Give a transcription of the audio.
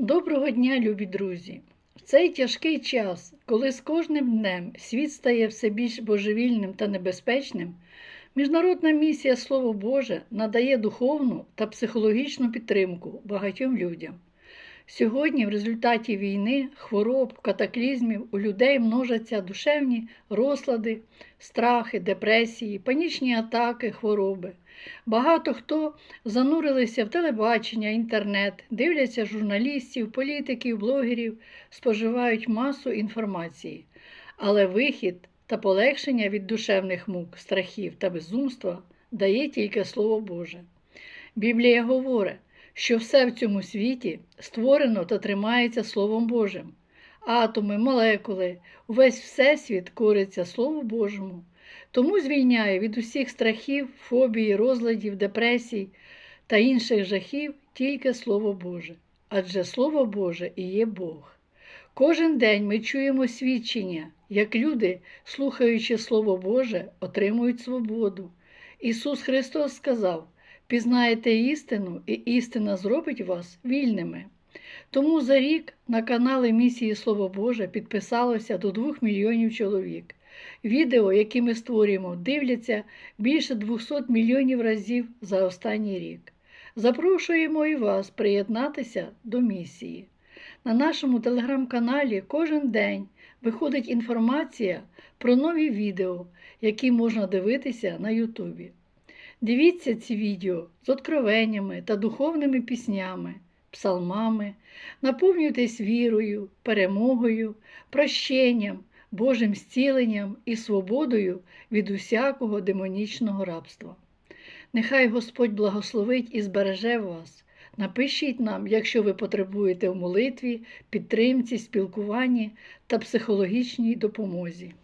Доброго дня, любі друзі! В цей тяжкий час, коли з кожним днем світ стає все більш божевільним та небезпечним, Міжнародна місія Слово Боже надає духовну та психологічну підтримку багатьом людям. Сьогодні, в результаті війни, хвороб, катаклізмів у людей множаться душевні розлади, страхи, депресії, панічні атаки, хвороби. Багато хто занурилися в телебачення, інтернет, дивляться журналістів, політиків, блогерів, споживають масу інформації. Але вихід та полегшення від душевних мук, страхів та безумства дає тільки Слово Боже. Біблія говорить, що все в цьому світі створено та тримається Словом Божим. Атоми, молекули, увесь Всесвіт кориться Слову Божому. Тому звільняє від усіх страхів, фобій, розладів, депресій та інших жахів тільки Слово Боже. Адже Слово Боже і є Бог. Кожен день ми чуємо свідчення, як люди, слухаючи Слово Боже, отримують свободу. Ісус Христос сказав: пізнаєте істину, і істина зробить вас вільними. Тому за рік на канали місії Слово Боже підписалося до 2 мільйонів чоловік. Відео, які ми створюємо, дивляться більше 200 мільйонів разів за останній рік. Запрошуємо і вас приєднатися до місії. На нашому телеграм-каналі кожен день виходить інформація про нові відео, які можна дивитися на Ютубі. Дивіться ці відео з откровеннями та духовними піснями, псалмами, наповнюйтесь вірою, перемогою, прощенням, Божим зціленням і свободою від усякого демонічного рабства. Нехай Господь благословить і збереже вас. Напишіть нам, якщо ви потребуєте в молитві, підтримці, спілкуванні та психологічній допомозі.